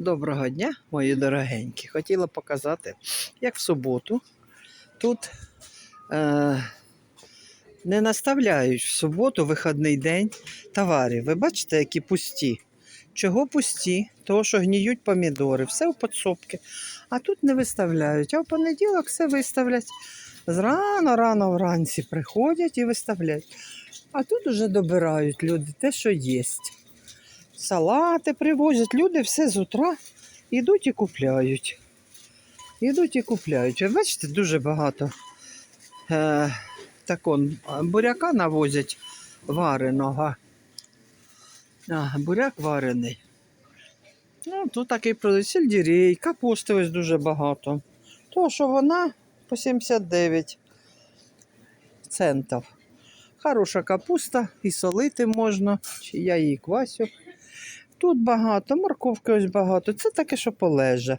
Доброго дня, мої дорогенькі. Хотіла показати, як в суботу тут е, не наставляють в суботу, вихідний день товарів. Ви бачите, які пусті. Чого пусті? Того, що гніють помідори, все у підсобки. А тут не виставляють. А в понеділок все виставлять. Зрано, рано вранці приходять і виставляють. А тут уже добирають люди те, що є. Салати привозять, люди все з утра йдуть і купляють. Йдуть і купляють. Ви бачите, дуже багато е, так он, буряка навозять вареного. А, буряк варений. Ну, тут такий продукт, сельдерей, капусти ось дуже багато. То, що вона по 79 центів. Хороша капуста, і солити можна, чи я її квасю. Тут багато, морковки ось багато. Це таке, що полеже.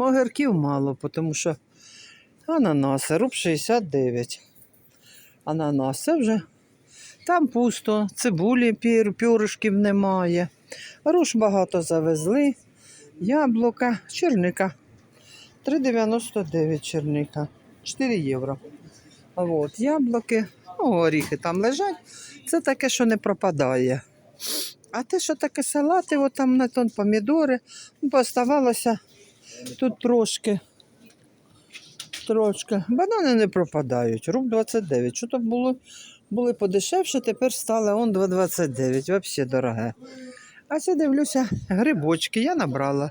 Огірків мало, тому що ананаси, руб 69. Ананас, це вже там пусто, цибулі пір, немає. Руш багато завезли. Яблука, черника. 3,99 черника. 4 євро. От, яблуки, ну, горіхи там лежать. Це таке, що не пропадає. А те, що таке салати, от там на тон помідори, ну, поставалося тут трошки. Трошки. Банани не пропадають. Руб 29. Що то було, були подешевше, тепер стало он 2,29. Взагалі дороге. А це дивлюся, грибочки я набрала.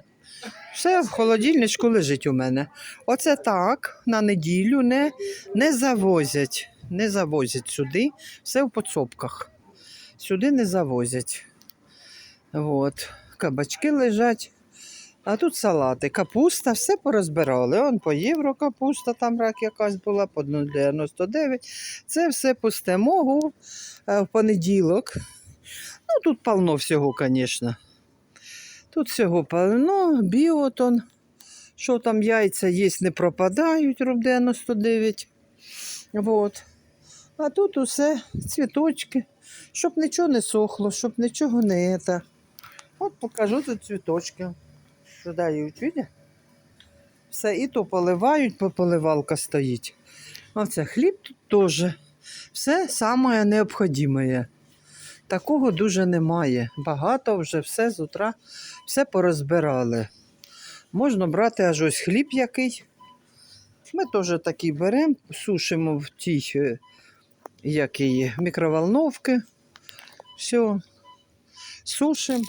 Все в холодильничку лежить у мене. Оце так на неділю не, не завозять. Не завозять сюди. Все в підсобках. Сюди не завозять. От. Кабачки лежать. А тут салати, капуста, все порозбирали. Он по євро капуста, там рак якась була, по 0,99. Це все пусте могу е, в понеділок. Ну, тут полно всього, звісно. Тут всього полно, біотон. Що там яйця є, не пропадають, руб 99. Вот. А тут усе цвіточки, щоб нічого не сохло, щоб нічого не це. От покажу тут цвіточки. Продають, видите? Все, і то поливають, бо поливалка стоїть. Оце хліб тут теж. Все саме необхідне. Такого дуже немає. Багато вже все з утра, все порозбирали. Можна брати аж ось хліб який. Ми теж такий беремо, сушимо в тій е, як її, мікроволновки. Все, сушимо.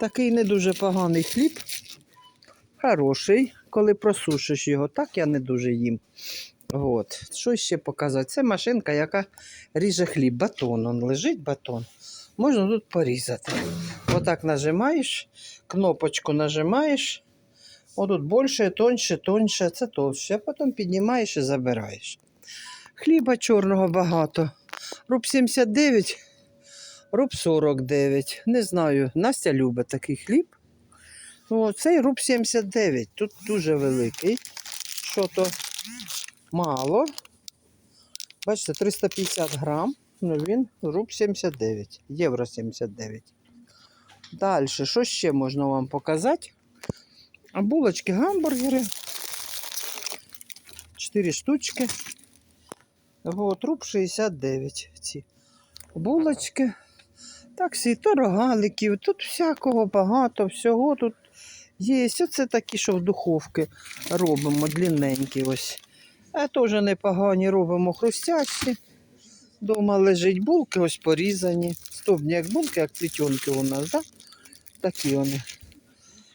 Такий не дуже поганий хліб. Хороший, коли просушиш його. Так я не дуже їм. От. Що ще показати? Це машинка, яка ріже хліб. Батон. Он лежить батон. Можна тут порізати. Отак нажимаєш, кнопочку нажимаєш. Отут більше, тоньше, тоньше, це товще. А потім піднімаєш і забираєш. Хліба чорного багато. Руб 79, руб 49. Не знаю, Настя любить такий хліб. О, цей руб 79. Тут дуже великий. Що то мало. Бачите, 350 грам. Ну він руб 79, євро 79. Далі, що ще можна вам показати? А булочки, гамбургери. 4 штучки. Вот, руб 69 ці булочки. Так, всі то рогаликів, тут всякого багато, всього тут є. Оце такі, що в духовки робимо, длинненькі ось. А теж непогані робимо хрустящі. Дома лежить булки, ось порізані. Стовбні як булки, як плетенки у нас, да? такі вони.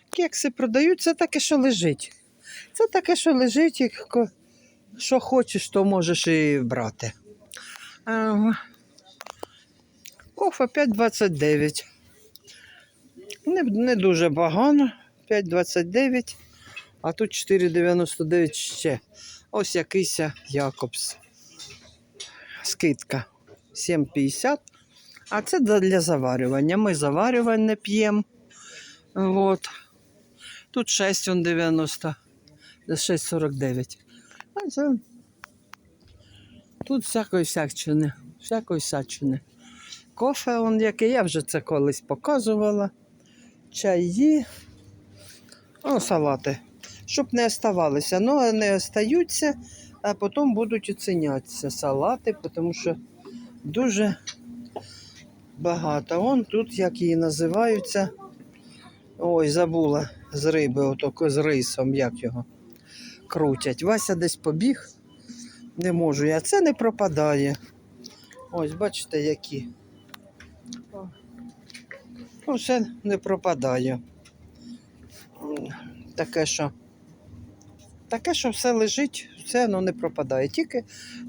Кекси продають, це таке, що лежить. Це таке, що лежить, як що хочеш, то можеш і брати. Кофе 5,29. Не, не дуже багато. 5,29. А тут 4,99 ще. Ось якийсь Якобс. Скидка 7,50. А це для заварювання. Ми заварювання не п'ємо. Вот. Тут 6,90. 6,49. А це Тут всякої всячини, всякої всячини. Кофе, он який, я вже це колись показувала. Чаї, Ну, салати. Щоб не оставалися. Ну, не остаються, а потім будуть оцінятися салати, тому що дуже багато. Вон тут, як її називаються. Ой, забула з риби, отако з рисом, як його крутять. Вася десь побіг. Не можу я. Це не пропадає. Ось, бачите, які. Ну, все не пропадає. Таке, що. Таке, що все лежить, все воно не пропадає. Тільки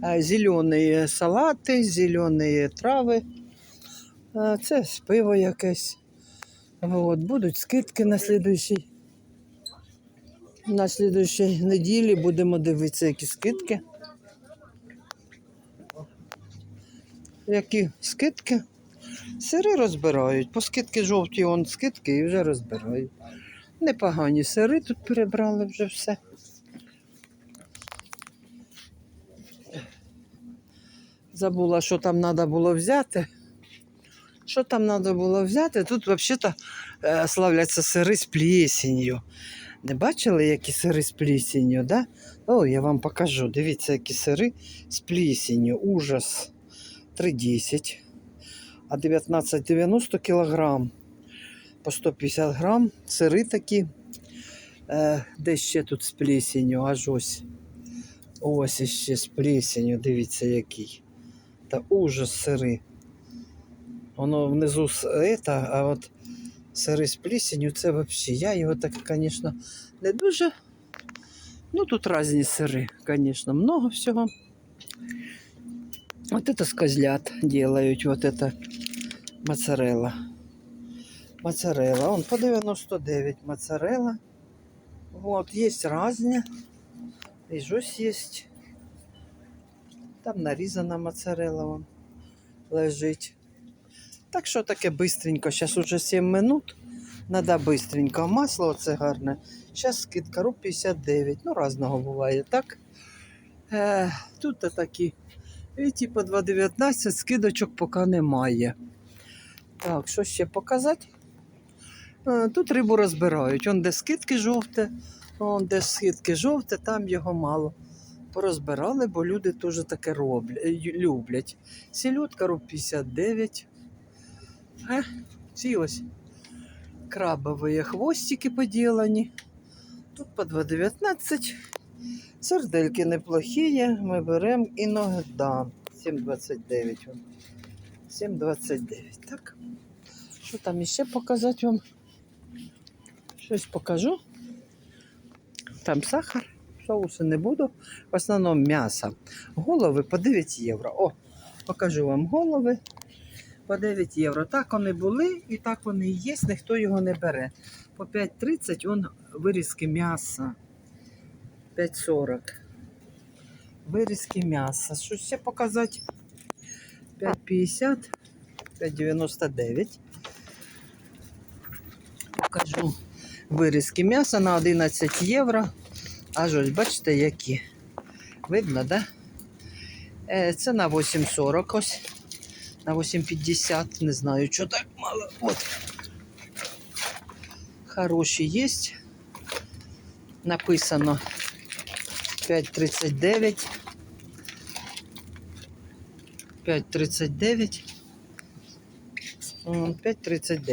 е, зелені салати, зелені трави. Е, це пиво якесь. От, будуть скидки на слідуючий. На слідуючій неділі будемо дивитися, які скидки. Які скидки? Сири розбирають. По скидки жовті, он скидки і вже розбирають. Непогані сири тут перебрали вже все. Забула, що там треба було взяти. Що там треба було взяти? Тут взагалі е, славляться сири з плесенью. Не бачили, які сири з плесенью, да? О, я вам покажу. Дивіться, які сири з плесенью. Ужас. 3,10 А 19,90 кілограм. По 150 грам. Сири такі. Е, де ще тут з плесенью? Аж ось. Ось іще з плесенью. Дивіться, який. Та ужас сири. Воно внизу с- это, а от сири з плесенью це взагалі. Я його так, звісно, не дуже. Ну, тут різні сири, звісно, много всього. Вот это с козлят делают, вот это моцарелла. Моцарелла, он по 99 моцарелла. Вот, есть разные. И жусь есть. Там нарізана моцарелла вон лежить. Так що таке бистренько. Зараз уже 7 минут. Надо бистренько. Масло оце гарне. Зараз скидка руб 59. Ну, разного буває, так? Е, тут такі. І по 2,19 скидочок поки немає. Так, що ще показати? Е, Тут рибу розбирають. Он де скидки жовте, он де скидки жовте, там його мало. Порозбирали, бо люди теж таке роблять, люблять. Сільотка руб 59. Е, ці ось крабові хвостики поділені. Тут по 2,19. Сердельки неплохі, ми беремо іногда 7,29. Вон. 7,29. Так. Що там іще показати вам? Щось покажу. Там сахар, соуси не буду. В основному м'ясо. Голови по 9 євро. О, покажу вам голови по 9 євро. Так вони були і так вони і є, ніхто його не бере. По 5,30 он вирізки м'яса. 5,40. Вирізки м'яса. Що ще показати? 5,50, 5,99. Покажу вирізки м'яса на 11 євро. Аж ось, бачите, які. Видно, да? Е, Це на 8,40 ось. На 8,50. Не знаю, що так мало. От. Хороші є. Написано 5,39. 5,39. М, 5,39.